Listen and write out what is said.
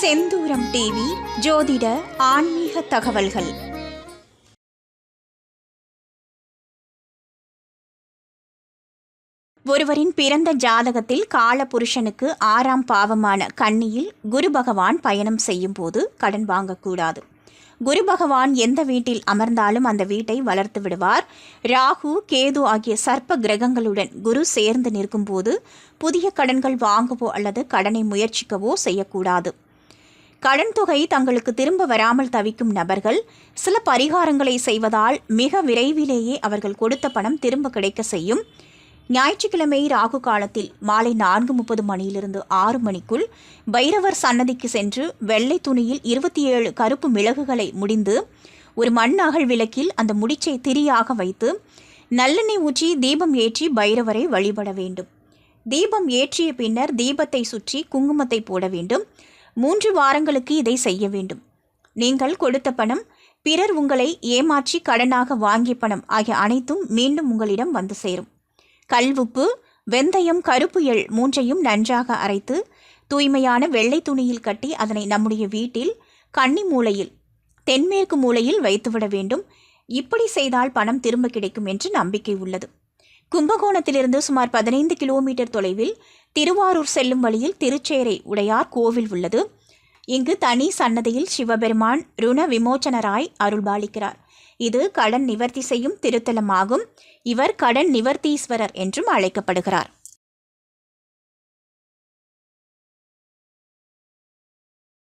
செந்தூரம் TV ஜோதிட ஆன்மீக தகவல்கள். ஒருவரின் பிறந்த ஜாதகத்தில் காலபுருஷனுக்கு ஆறாம் பாவமான கன்னியில் குரு பகவான் பயணம் செய்யும் போது கடன் வாங்கக்கூடாது. குரு பகவான் எந்த வீட்டில் அமர்ந்தாலும் அந்த வீட்டை வளர்த்து விடுவார். ராகு கேது ஆகிய சர்ப்ப கிரகங்களுடன் குரு சேர்ந்து நிற்கும்போது புதிய கடன்கள் வாங்கவோ அல்லது கடனை முயற்சிக்கவோ செய்யக்கூடாது. கடன் தொகை தங்களுக்கு திரும்ப வராமல் தவிக்கும் நபர்கள் சில பரிகாரங்களை செய்வதால் மிக விரைவிலேயே அவர்கள் கொடுத்த பணம் திரும்ப கிடைக்க செய்யும். ஞாயிற்றுக்கிழமை ராகு காலத்தில் மாலை நான்கு முப்பது மணியிலிருந்து ஆறு மணிக்குள் பைரவர் சன்னதிக்கு சென்று வெள்ளை துணியில் இருபத்தி ஏழு கருப்பு மிளகுகளை முடிந்து ஒரு மண் அகல் விளக்கில் அந்த முடிச்சை திரியாக வைத்து நல்லெண்ணெய் ஊற்றி தீபம் ஏற்றி பைரவரை வழிபட வேண்டும். தீபம் ஏற்றிய பின்னர் தீபத்தை சுற்றி குங்குமத்தை போட வேண்டும். மூன்று வாரங்களுக்கு இதை செய்ய வேண்டும். நீங்கள் கொடுத்த பணம் பிறர் உங்களை ஏமாற்றி கடனாக வாங்கிய பணம் ஆகிய அனைத்தும் மீண்டும் உங்களிடம் வந்து சேரும். கல்வுப்பு வெந்தயம் கருப்பு எள் மூன்றையும் நன்றாக அரைத்து தூய்மையான வெள்ளை துணியில் கட்டி அதனை நம்முடைய வீட்டில் கன்னி மூலையில் தென்மேற்கு மூலையில் வைத்துவிட வேண்டும். இப்படி செய்தால் பணம் திரும்ப கிடைக்கும் என்று நம்பிக்கை உள்ளது. கும்பகோணத்திலிருந்து சுமார் பதினைந்து கிலோமீட்டர் தொலைவில் திருவாரூர் செல்லும் வழியில் திருச்சேரை உடையார் கோவில் உள்ளது. இங்கு தனி சன்னதியில் சிவபெருமான் ருண விமோச்சனராய் அருள்பாலிக்கிறார். இது கடன் நிவர்த்தி செய்யும் திருத்தலமாகும். இவர் கடன் நிவர்த்தீஸ்வரர் என்றும் அழைக்கப்படுகிறார்.